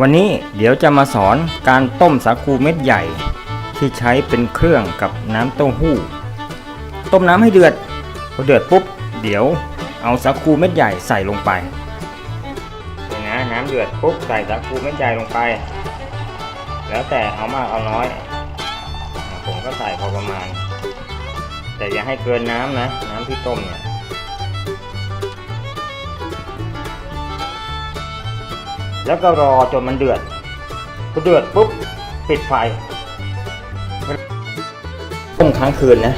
วันนี้เดี๋ยวจะมาสอนการต้มสาคูเม็ดใหญ่ ที่ใช้เป็นเครื่องกับน้ำเต้าหู้ ต้มน้ำให้เดือดพอเดือดปุ๊บ เดี๋ยวเอาสาคูเม็ดใหญ่ใส่ลงไปนะน้ำเดือดปุ๊บใส่สาคูเม็ดใหญ่ลงไป แล้วแต่เอามากเอาน้อย ผมก็ใส่พอประมาณ แต่อย่าให้เกินน้ำนะ น้ำที่ต้มเนี่ย แล้วก็รอจนมันเดือดพอเดือดปุ๊บปิดไฟต้มค้างคืนนะ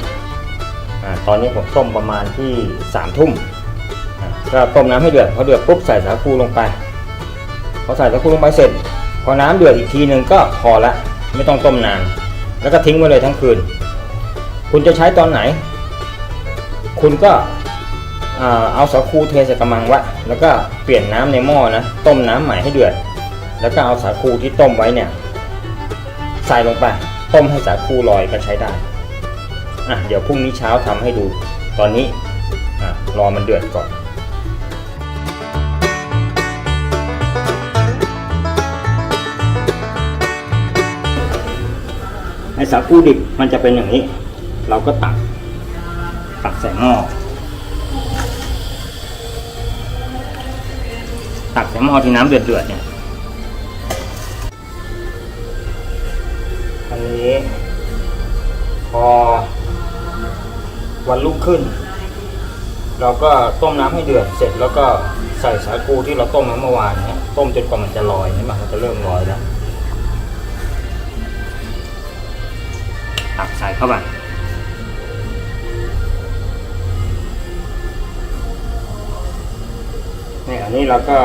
อาตอนนี้ผมต้มประมาณที่สามทุ่มอะก็ต้มน้ำให้เดือดพอเดือดปุ๊บใส่สาคูลงไปพอใส่สาคูลงไปเสร็จ พอน้ำเดือดอีกทีหนึ่งก็พอละไม่ต้องต้มนาน แล้วก็ทิ้งไว้เลยทั้งคืน คุณจะใช้ตอนไหน คุณก็ เอาสาคูเทใส่กระมังว้แล้วก็เปลี่ยนน้ำในหม้อนะ ต้มน้ำใหม่ให้เดือด แล้วก็เอาสาคูที่ต้มไว้เนี่ย ใส่ลงไป ต้มให้สาคูลอยก็ใช้ได้อะเดี๋ยวพรุ่งนี้เช้าทำให้ดู ตอนนี้อะรอมันเดือดก่อนไอสาคูดิบมันจะเป็นอย่างนี้ เราก็ตักตักใส่หม้อ ตักใส่หม้อที่น้ำเดือดๆเนี่ยอันนี้พอวันลุกขึ้น เราก็ต้มน้ำให้เดือดเสร็จแล้วก็ใส่สาคูที่เราต้มเมื่อวานเนี่ยต้มจนกว่ามันจะลอยใช่ไหมมันจะเริ่มลอยแล้วตักใส่เข้าไป นี่อันนี้เราก็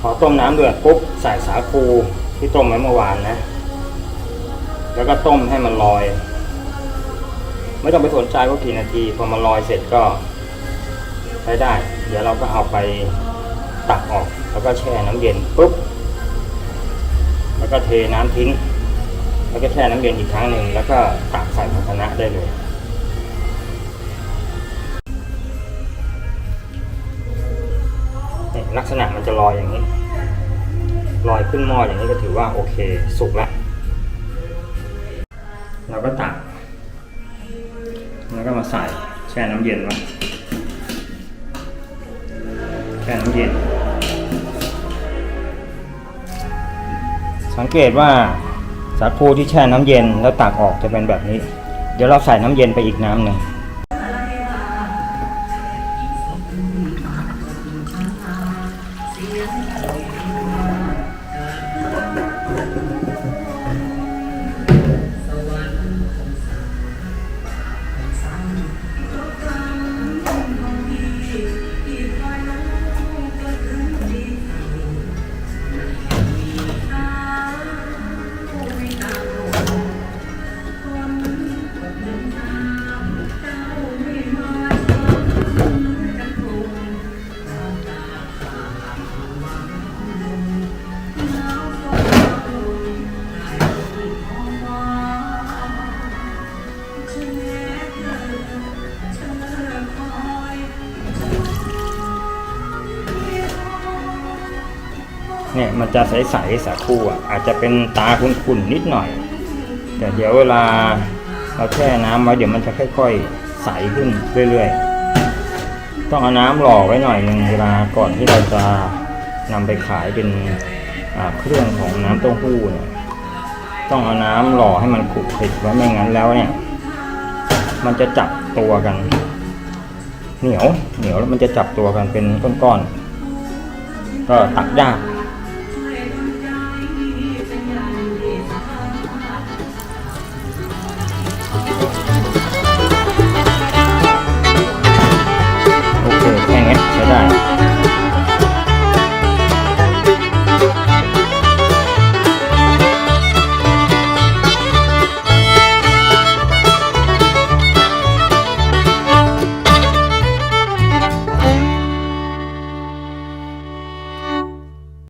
พอต้มน้ำเดือดปุ๊บใส่สาคูที่ต้มไว้เมื่อวานนะ แล้วก็ต้มให้มันลอย ไม่ต้องไปสนใจว่ากี่นาทีพอมันลอยเสร็จก็ใช้ได้ เดี๋ยวเราก็เอาไปตักออก แล้วก็แช่น้ำเย็นปุ๊บ แล้วก็เทน้ำทิ้ง แล้วก็แช่น้ำเย็นอีกครั้งหนึ่งแล้วก็ตักใส่ภาชนะได้เลย มันจะลอยอย่างนี้ ลอยขึ้นหม้ออย่างนี้ก็ถือว่าโอเค สุกแล้วเราก็ตัก แล้วก็มาใส่แช่น้ำเย็นไว้แช่น้ำเย็น สังเกตว่าสาคูที่แช่น้ำเย็นแล้วตักออกจะเป็นแบบนี้ เดี๋ยวเราใส่น้ำเย็นไปอีกน้ำหนึ่ง เนี่ยมันจะใสๆสาคูอะอาจจะเป็นตาขุ่นๆนิดหน่อย แต่เดี๋ยวเวลาเราแช่น้ำไว้เดี๋ยวมันจะค่อยๆใสขึ้นเรื่อยๆ ต้องเอาน้ำหล่อไว้หน่อยหนึ่งเวลาก่อนที่เราจะนำไปขายเป็นเครื่องของน้ำเต้าหู้เนี่ยต้องเอาน้ำหล่อให้มันขุกขลิกไว้ไม่งั้นแล้วเนี่ย มันจะจับตัวกัน เหนียวเหนียวแล้วมันจะจับตัวกันเป็นก้อนๆก็ตักยาก